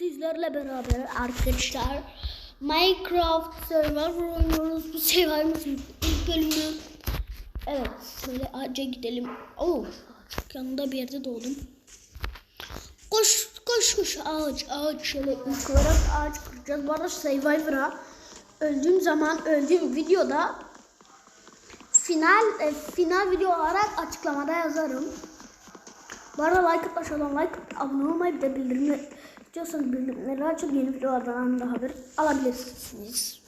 sizlerle beraber arkadaşlar Minecraft Survivor oynuyoruz. Bu Survivor'ın ilk bölümü. Evet, şöyle ağaca gidelim. Oo, çok yanında bir yerde doğdum. Koş, koş, koş ağaç, ağaç. Şöyle ilk olarak ağaç kıracağız. Bu arada Survivor'a öldüğüm zaman, öldüğüm videoda final e, final video olarak açıklamada yazarım. Bu arada like atlaşalım, like atıp abone olmayı bir de bildirimleri istiyorsanız bildirimleri açıp yeni videolardan anında haber alabilirsiniz.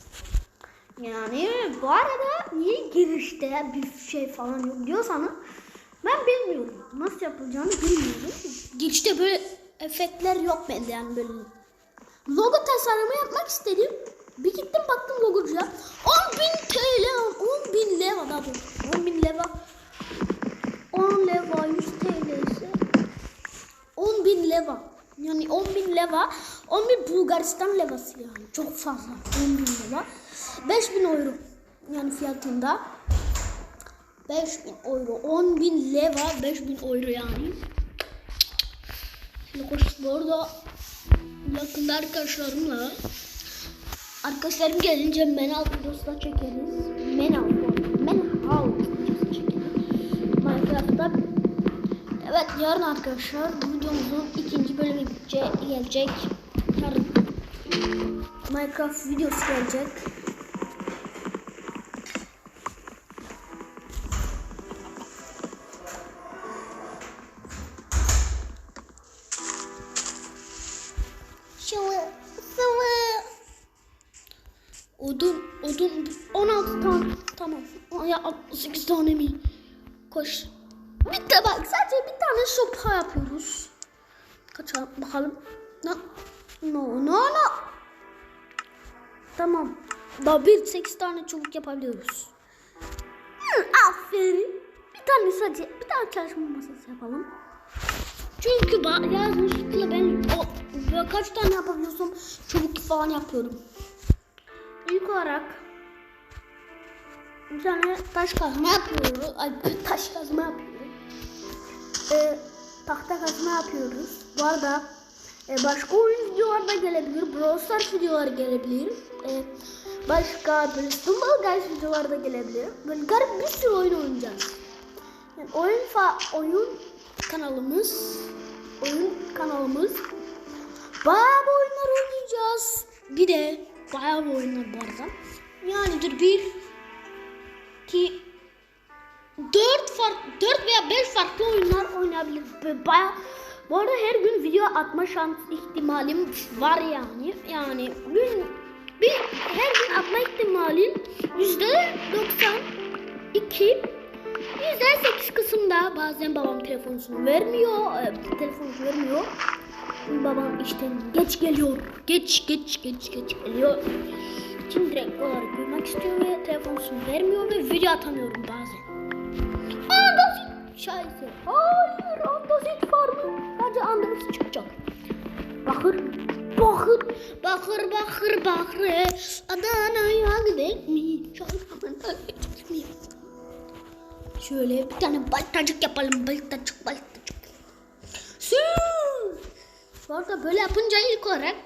Yani bu arada niye girişte bir şey falan yok diyorsanız ben bilmiyorum. Nasıl yapılacağını bilmiyorum. Girişte böyle efektler yok bende yani böyle. Logo tasarımı yapmak istedim. Bir gittim baktım logocuya. 10.000 TL, 10.000 leva daha doğrusu. 10.000 leva. 10 leva 100 TL ise 10 bin leva. Yani 10 bin leva 10 bin Bulgaristan levası yani. Çok fazla. 10 bin leva. 5 bin euro. Yani fiyatında. 5 bin euro. 10 bin leva 5 bin euro yani. Şimdi koş bu arada yakında arkadaşlarımla arkadaşlarım gelince menal videosu da çekeriz. Menal. Menal videosu çekeriz. Minecraft'ta Evet yarın arkadaşlar videomuzun ikinci bölümü ge- gelecek. Yarın Minecraft videosu gelecek. 8 tane çubuk yapabiliyoruz. Hı, aferin. Bir tane sadece bir tane çalışma masası yapalım. Çünkü yazmışlıkla ben o böyle kaç tane yapabiliyorsam çubuk falan yapıyorum. İlk olarak bir tane taş kazma yapıyoruz. Ay taş kazma yapıyoruz. Ee, tahta kazma yapıyoruz. Bu arada e, başka oyun videoları da gelebilir. Brawl Stars videoları gelebilir. E, başka böyle Stumble Guys videoları da gelebilir. Böyle garip bir sürü oyun oynayacağız. Yani oyun fa oyun kanalımız oyun kanalımız bayağı bir oyunlar oynayacağız. Bir de bayağı bir oyunlar bu arada. Yani dur bir ki 4 fark 4 veya 5 farklı oyunlar oynayabiliriz. Bayağı bu arada her gün video atma şans ihtimalim var yani. Yani gün bir her gün atma ihtimalim yüzde 92 yüzde 8 kısımda bazen babam telefonunu vermiyor. e, Telefonunu vermiyor. Babam işten geç geliyor. Geç geç geç geç geliyor. Şimdi direkt olarak duymak istiyor ve telefonunu vermiyor ve video atamıyorum bazen. Andazit şahisi. Hayır andazit farmı. Sadece andazit çıkacak. Bakır. Bakır. Bakır bakır bakır. Adana'ya gidelim mi? Şarkımın mi? Şöyle bir tane baltacık yapalım. Baltacık baltacık. Sür. Bu böyle yapınca ilk olarak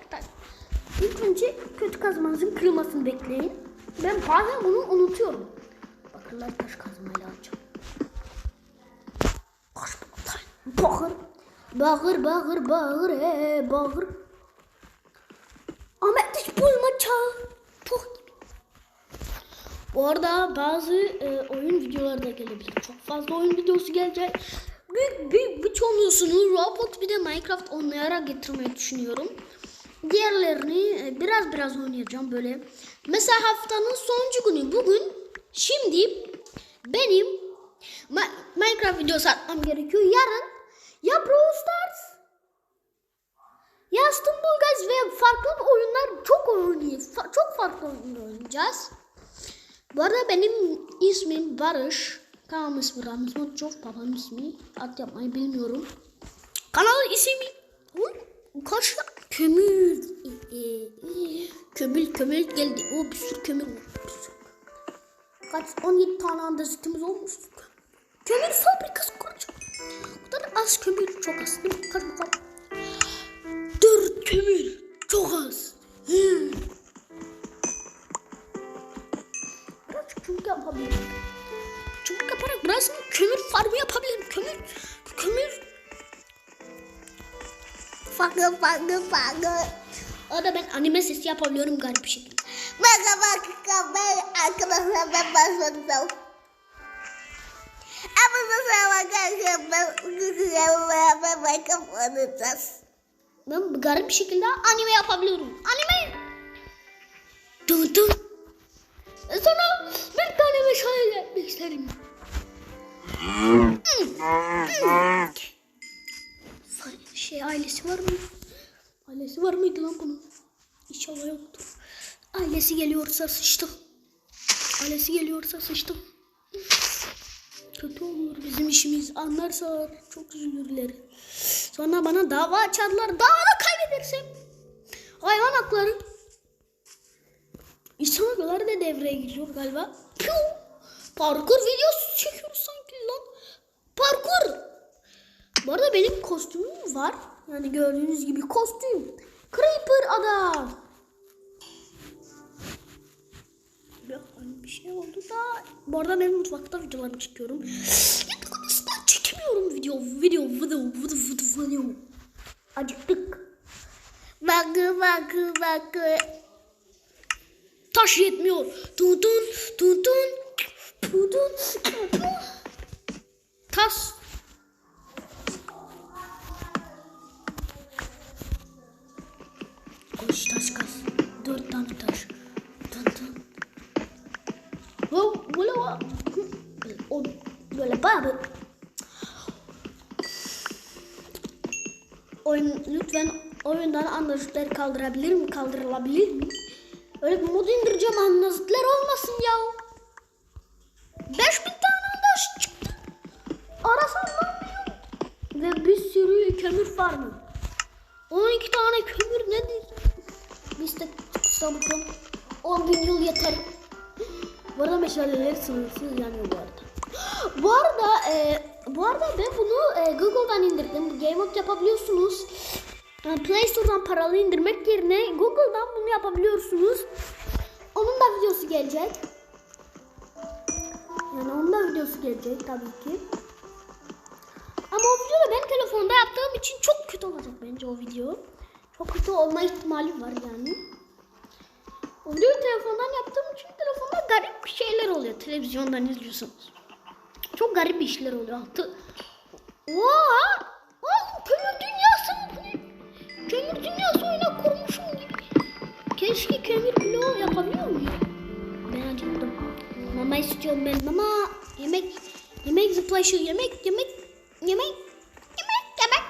ilk önce kötü kazmanızın kırılmasını bekleyin. Ben bazen bunu unutuyorum. Bakırlar taş kazmayla alacağım. Bakır, bakır, bakır, bakır, he, bakır. Bu arada bazı e, oyun videoları da gelebilir. Çok fazla oyun videosu gelecek. Büyük bir çoğunluğunu Roblox bir de Minecraft oynayarak getirmeyi düşünüyorum. Diğerlerini e, biraz biraz oynayacağım böyle. Mesela haftanın sonuncu günü bugün şimdi benim Ma- Minecraft videosu atmam gerekiyor. Yarın ya Brawl Stars ya Stumble Guys ve farklı oyunlar çok oynayacağız. Çok farklı oyunlar oynayacağız. Bu arada benim ismim Barış. Kanalım ismi Ramiz Mutçov. Babam ismi. Ad yapmayı bilmiyorum. Kanal ismi. Kaç kömür. Ee, ee, kömür kömür geldi. O bir sürü kömür var. Bir sürü. Kaç 17 tane andazitimiz olmuş. Kömür fabrikası kuracak. Bu kadar az kömür çok az? Kaç bakalım. Dört kömür. çubuk yapabilirim. Çubuk yaparak burasını kömür farmı yapabilirim. Kömür, kömür. Farklı farklı farklı. O da ben anime sesi yapabiliyorum garip bir şekilde. Baka baka ben arkadaşlar ben başladım. Ama nasıl arkadaşlar ben güzel ben. Ben garip bir şekilde anime yapabiliyorum. Anime. Dun dun. E Sana bir tane meşale yapmak isterim. Şey ailesi var mı? Ailesi var mıydı lan bunun? İnşallah yoktur. Ailesi geliyorsa sıçtık. Ailesi geliyorsa sıçtık. Kötü olur bizim işimiz. Anlarsa çok üzülürler. Sonra bana dava açarlar. Davada kaybedersem. Hayvan hakları. İnsan hakları da devreye giriyor galiba. Piu! Parkur videosu çekiyoruz sanki lan. Parkur. Bu arada benim kostümüm var. Yani gördüğünüz gibi kostüm. Creeper adam. Yok hani bir şey oldu da. Bu arada ben mutfakta videolarımı çekiyorum. Yataktan çekemiyorum video. Video, video, video, video, video. Acıktık. Bakı bakı bakı. Taş yetmiyor. Tun tun tun tun. Tun tun. Tas. Koş taş kas. Dört tane taş. Tun tun. Bu böyle var. O böyle bağırır. Oyun lütfen oyundan anlaşıkları kaldırabilir mi? Kaldırılabilir mi? Öyle bir mod indireceğim anlaşıklar olmasın ya. 5000 tane andaş çıktı. Arasam lan Ve bir sürü kömür var mı? 12 tane kömür nedir? Biz de bakalım. 10 bin yıl yeter. Bu arada meşaleler sınırsız yanıyor bu arada. Bu arada e, bu arada ben bunu e, Google'dan indirdim. Game Mode yapabiliyorsunuz. Yani Play Store'dan paralı indirmek yerine Google'dan yapabiliyorsunuz. Onun da videosu gelecek. Yani onun da videosu gelecek tabii ki. Ama o videoda ben telefonda yaptığım için çok kötü olacak bence o video. Çok kötü olma ihtimali var yani. O videoyu telefondan yaptığım için telefonda garip şeyler oluyor. Televizyondan izliyorsunuz. Çok garip işler oluyor. Altı. Oha! Oğlum kömür dünyası? Kömür dünyası. Keşke kömür bloğu yapabiliyor muyum? Ben acıktım. Mama istiyorum ben. Mama yemek yemek zıplayışı yemek yemek yemek yemek yemek.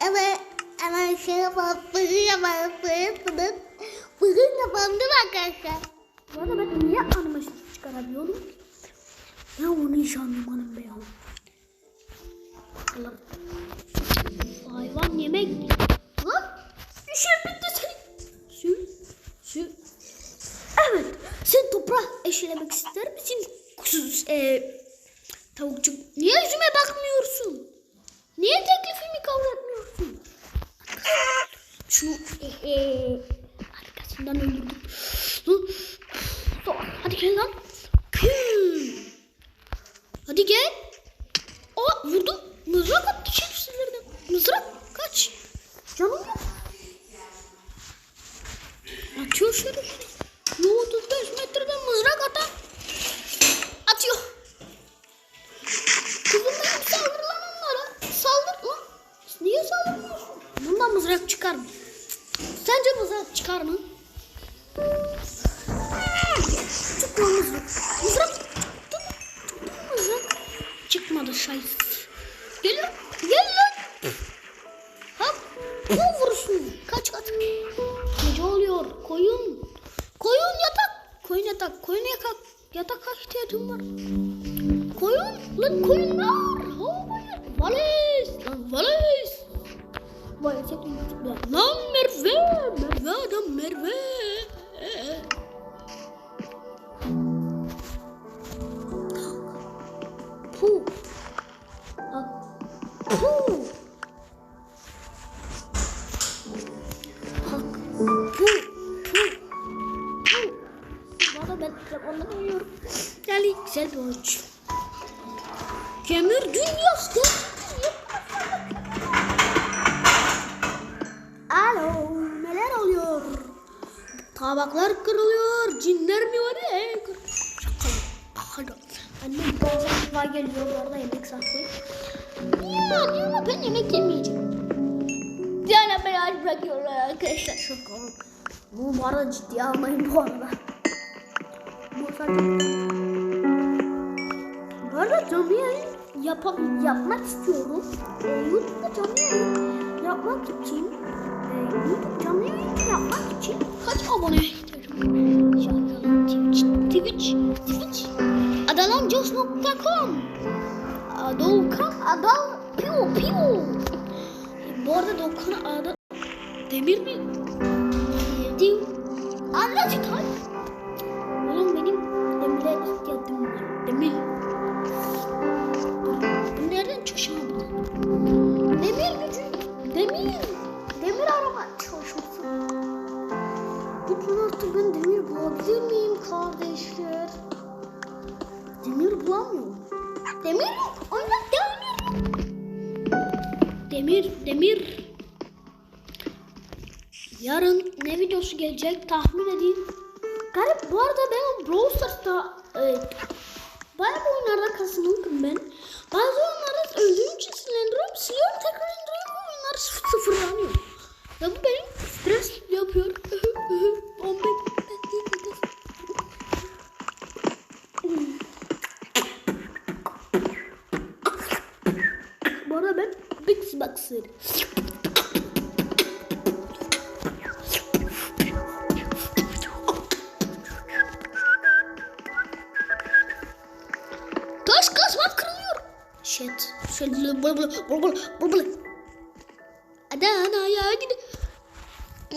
Ama ama şey yapalım. Bugün yapalım. Bugün Bugün yapalım değil mi arkadaşlar? Bu arada ben niye animasyon çıkarabiliyorum? Ben onu hiç anlamadım be ya. Bakalım. Hayvan yemek. Lan işim bitti Sü, sü. Evet. Sen toprağı eşelemek ister misin? Kusuz, e, tavukçuk. Niye yüzüme bakmıyorsun? Niye teklifimi kabul etmiyorsun? Şu e, e, arkasından öldürdüm. Hadi gel lan. Hadi gel. Aa vurdu. Mızrak attı şerefsizlerden. Mızrak kaç. Canım yok. Atıyor şerefsiz. Yo 35 metreden mızrak atan. Atıyor. Kızım benim saldır lan onlara. Saldır lan. Niye saldırmıyorsun? Bundan mızrak çıkar mı? Sence mızrak çıkar mı? Çık lan mızrak. Mızrak. Çıktı mı? Çıktı mı mızrak? Çıkmadı şahit. Tabaklar kırılıyor. Cinler mi var? Ee, kır- Şaka. Annem bazen var geliyor bu arada yemek saklıyor. Ya diyor ama ben yemek yemeyeceğim. Yani beni aç bırakıyorlar arkadaşlar. Şaka. Bu bu arada ciddiye almayın bu arada. Bu sadece bu arada canlı yayın yap yapmak istiyorum. Ee, YouTube'da canlı yayın yapmak için e, YouTube canlı yayın yapmak abone? Şarkılar Twitch, Twitch. Adalamcos.com Doğukan Adal Piu Piu Bu arada Doğukan Adal Demir mi? Anlatın gelecek tahmin edin. Garip bu arada ben Brawl Stars'ta e, bayağı oyunlarda kasıldım ben. Bazı oyunlarda öldüğüm için silindiriyorum, siliyorum tekrar indiriyorum oyunlar sıfır sıfırlanıyor. Ya bu benim stres yapıyor. 15 dakika. Bu arada ben Big Boxer. Bul bul bul bul bul bul. Adana'ya gidip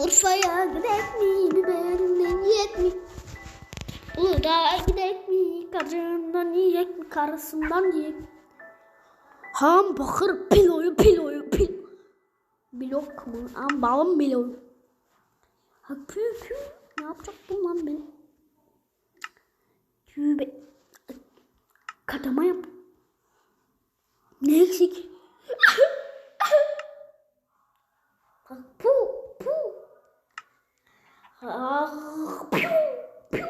Urfa'ya gidek mi? Biberinden yiyek mi? Uludağ'a gidek mi? Karından yiyek mi? Karısından yiyek mi? Ham bakır piloyu piloyu pil. Blok mu? Am balım biloyu. Ha pü pü. Ne yapacaktım lan ben? Tübe. Katama yap. Ne eksik? Pu pu. Ah piu piu.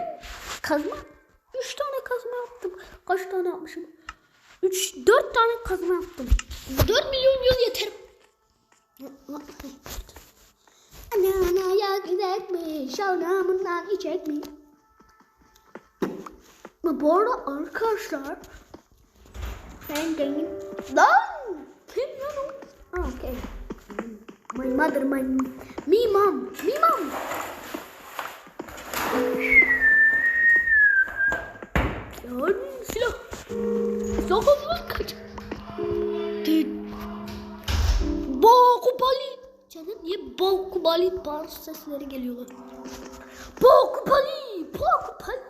Kazma. Üç tane kazma yaptım. Kaç tane yapmışım? Üç, dört tane kazma yaptım. Dört milyon yıl yeter. Anaya gidek mi? Şalgamından içecek mi? Bu arada arkadaşlar ben benim lan? Ah, okay. My mother, my me mom, me mom. Yani silah. Silah kaç. Dün. Bakubali. Canım niye Bakubali bağır sesleri geliyorlar? Bakubali, Bakubali.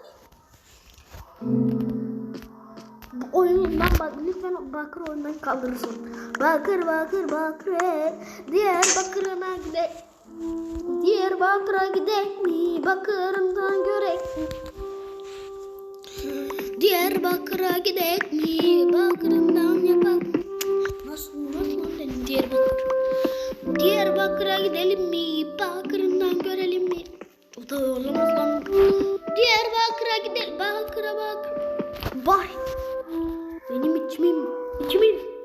Bu oyundan bak lütfen bakır oyundan kaldırırsın. Bakır bakır bakır diğer bakırına gidek. Diğer bakıra gidek mi? Bakırından görek mi? Diğer bakıra gidek mi? Bakırından yapak. Nasıl nasıl lan benim diğer bakır? Diğer bakıra gidelim mi? Bakırından görelim mi? O da olamaz lan. Diğer bakıra gidelim. Bakıra bak. Vay. Benim içimim. içimim.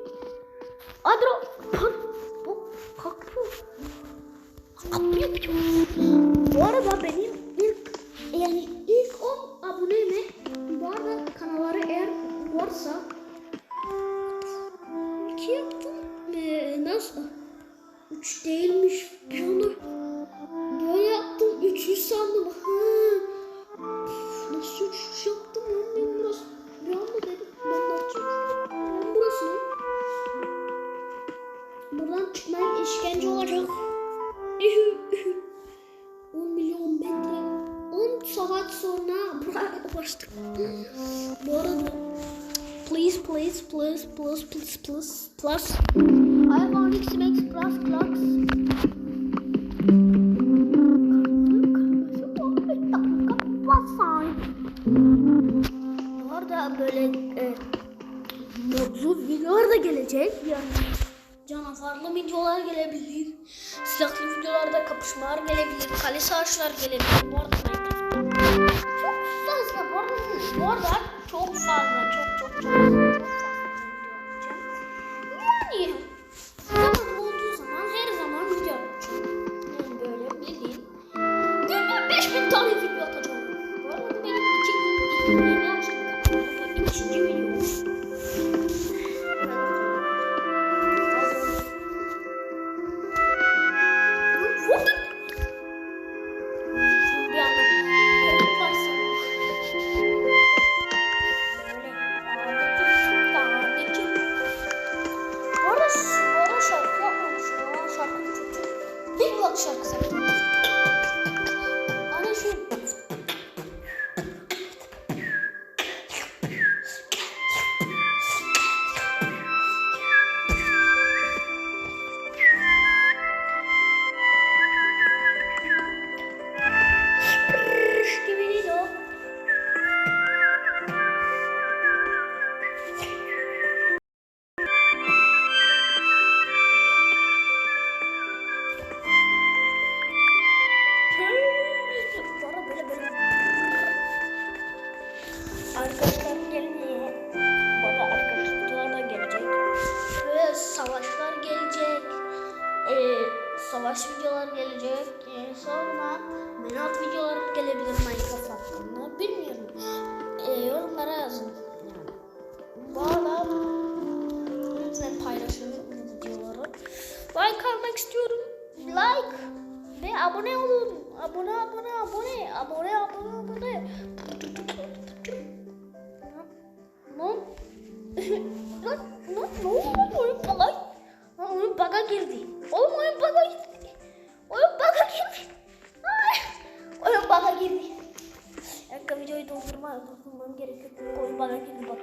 Modlu videolar gelebilir. Silahlı videolarda kapışmalar gelebilir. Kale savaşlar gelebilir. Bu arada Minecraft'ta çok fazla bu arada, bu arada çok fazla çok çok çok fazla abone olun. Abone abone abone. Abone abone abone. Lan. Lan lan ne oldu oyun baga? Lan oyun baga girdi. Oğlum oyun baga girdi. Oyun baga girdi. Ay, oyun baga girdi. Dakika videoyu durdurma, durdurmam gerekiyor. Oyun girdi bak.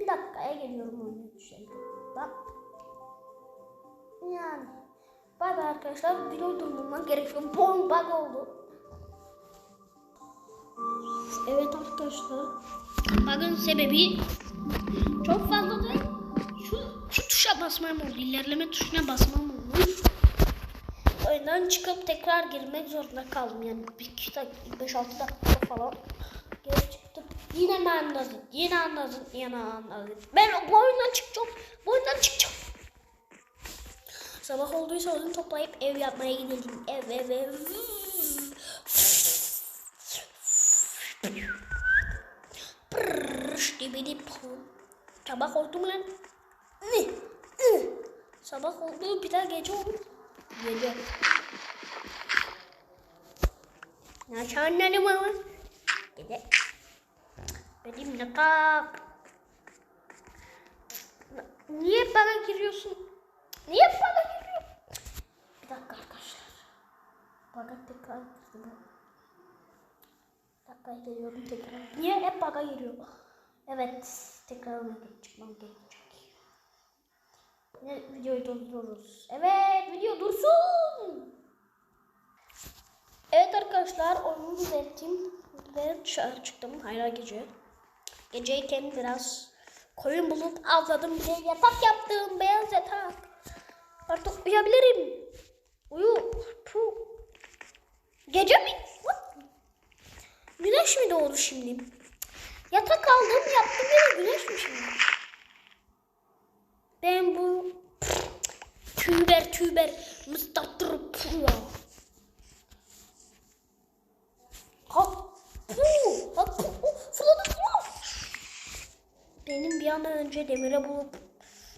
Bir dakikaya geliyorum oyuna düşelim. Bak. Yani. Bay bay arkadaşlar. Videoyu durdurmam gerekiyor. Oyun bug oldu. Evet arkadaşlar. Bug'ın sebebi çok fazla da şu, şu tuşa basmam oldu. İlerleme tuşuna basmam oldu. Oyundan çıkıp tekrar girmek zorunda kaldım. Yani bir iki dakika, beş altı dakika falan geri çıktım. Yine mi anladın? Yine anladın, yine anladın. Ben bu oyundan çıkacağım. Bu oyundan çıkacağım. Sabah olduysa odun toplayıp ev yapmaya gidelim. Ev ev ev. Sabah oldu mu lan? Sabah oldu bir daha gece oldu. Gece. Ne çanlarım ama? Gece. Benim yatak. Niye bana giriyorsun? Niye bana giriyorsun? Bir dakika arkadaşlar. Bana tekrar girdim. Bir dakika geliyorum tekrar. Niye hep bana giriyor? Evet. Tekrar ona çıkmam gerekecek. Ne videoyu durdururuz. Evet video dursun. Evet arkadaşlar oyunu düzelttim ve dışarı çıktım hayra gece. Geceyken biraz koyun bulup avladım de yatak yaptım beyaz yatak. Artık uyuyabilirim. Uyu. Puh. Gece mi? Güneş mi doğdu şimdi? Yatak aldım yaptım yine güneş mi şimdi? Ben bu tüber tüber mıstattır ya. Ha pu ha pu. Benim bir an önce demire bulup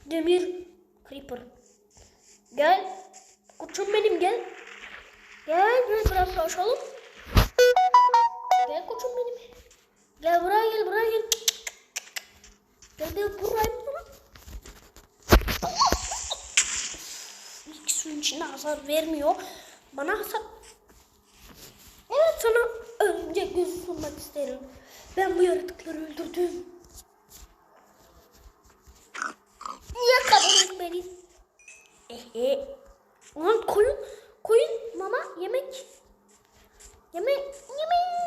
demir creeper. Gel. Koçum benim gel. Gel gel biraz savaşalım. Gel koçum benim. Gel buraya gel buraya gel. Gel gel buraya buraya. İlk suyun içine hasar vermiyor. Bana hasar... Evet sana önce göz sunmak isterim. Ben bu yaratıkları öldürdüm. Yakaladın beni. Ehe. Ulan koyun, koyun yemek. Yemek. Yemek.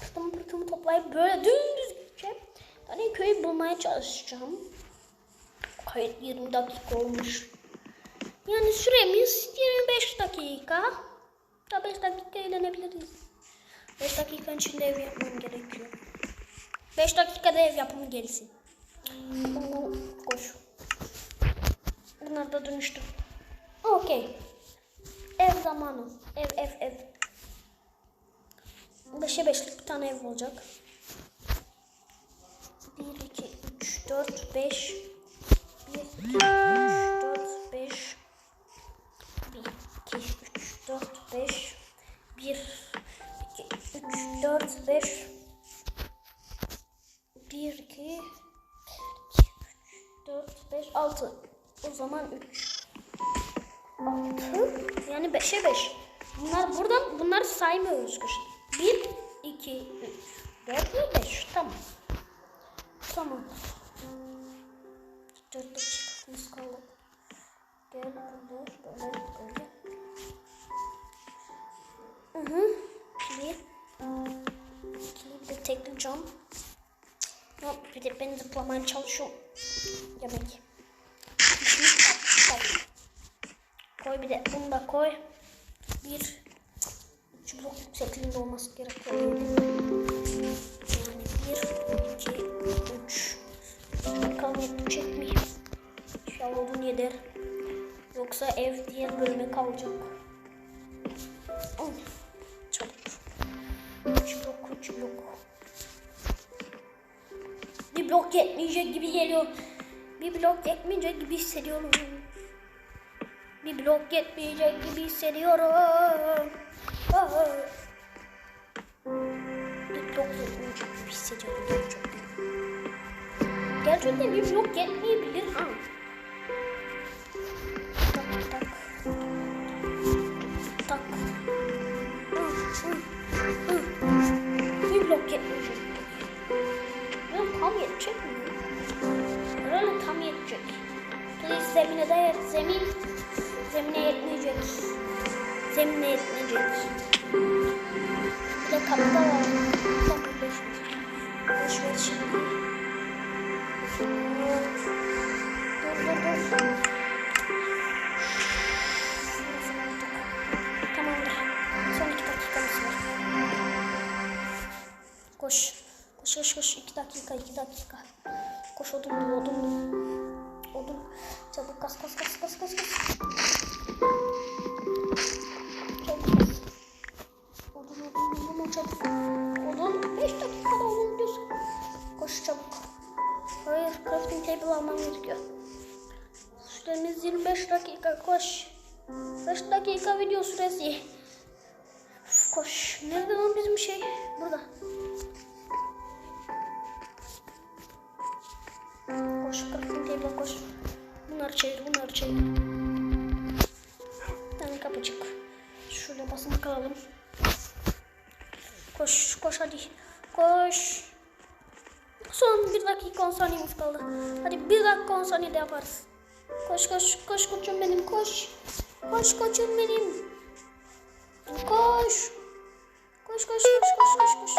Pırtımı pırtımı toplayıp böyle dümdüz gideceğim. Hani köyü bulmaya çalışacağım. Kayıt 20 dakika olmuş. Yani süremiz 25 dakika. 25 dakika eğlenebiliriz. 5 dakika içinde ev yapmam gerekiyor. 5 dakikada ev yapımı gelsin. Oo, Koş. Bunlar da dönüştü. Okey. Ev zamanı. Ev ev ev. Beşe beşlik bir tane ev olacak. 1, 2, 3, 4, 5. 1, 2, 3, 4, 5. 1, 2, 3, 4, 5. 1, 2, 3, 4, 5. 1, 2, 4, 5, 6. O zaman 3. 6. Yani 5'e 5. Bunlar burada bunlar saymıyoruz kışın. 1, 2, 3, 4 ve 5. Tamam. Tamam. 4 dakikamız kaldı. Gel burada böyle böyle. Hı hı. Kili. Kili bir de ben zıplamaya çalışıyorum. Yemek. Koy. Bir de bunu da koy. Bir. Üç blok yüksekliğinde olması gerekiyor. Yani bir, iki, üç. Bakalım yetecek mi? İnşallah odun yeter. Yoksa ev diğer bölüme kalacak. Bir blok yetmeyecek gibi geliyor. Bir blok yetmeyecek gibi hissediyorum. Bir blok yetmeyecek gibi hissediyorum. Ah. Bir blok yetmeyecek gibi hissediyorum gerçekten. Bir blok yetmeyebilir ha. Tak tak. Tak. Hı, hı, hı. Bir blok yetmeyecek. Tam yetecek mi? Herhalde tam yetecek. Please zemine dayan. Zemin. Zemine yetmeyecek. Zemine yetmeyecek. Bir de kapıda var. Boş ver. Boş ver şimdi. Çevir bunları çevir. Bir tane kapıcık. Şöyle basın kalalım. Koş koş hadi. Koş. Son bir dakika 10 saniyemiz kaldı. Hadi bir dakika 10 saniyede yaparız. Koş koş koş koçum benim koş. Koş koçum benim. Koş. Koş koş koş koş koş koş.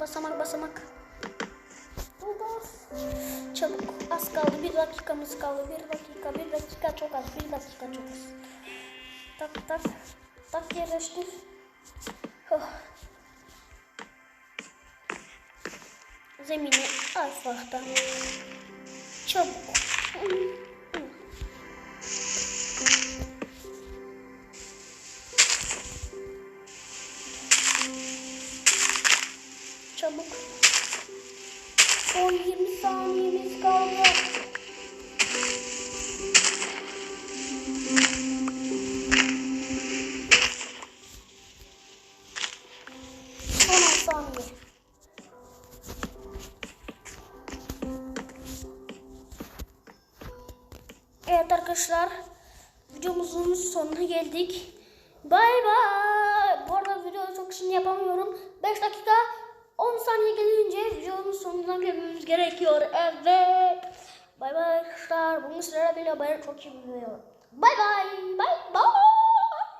Basamak basamak. Çabuk az kaldı bir dakikamız kaldı bir dakika bir dakika çok az bir dakika çok az. Tak tak tak yerleştir. Oh. Zemine. Çabuk. Çabuk. 20 saniyemiz kaldı. 好吃不朋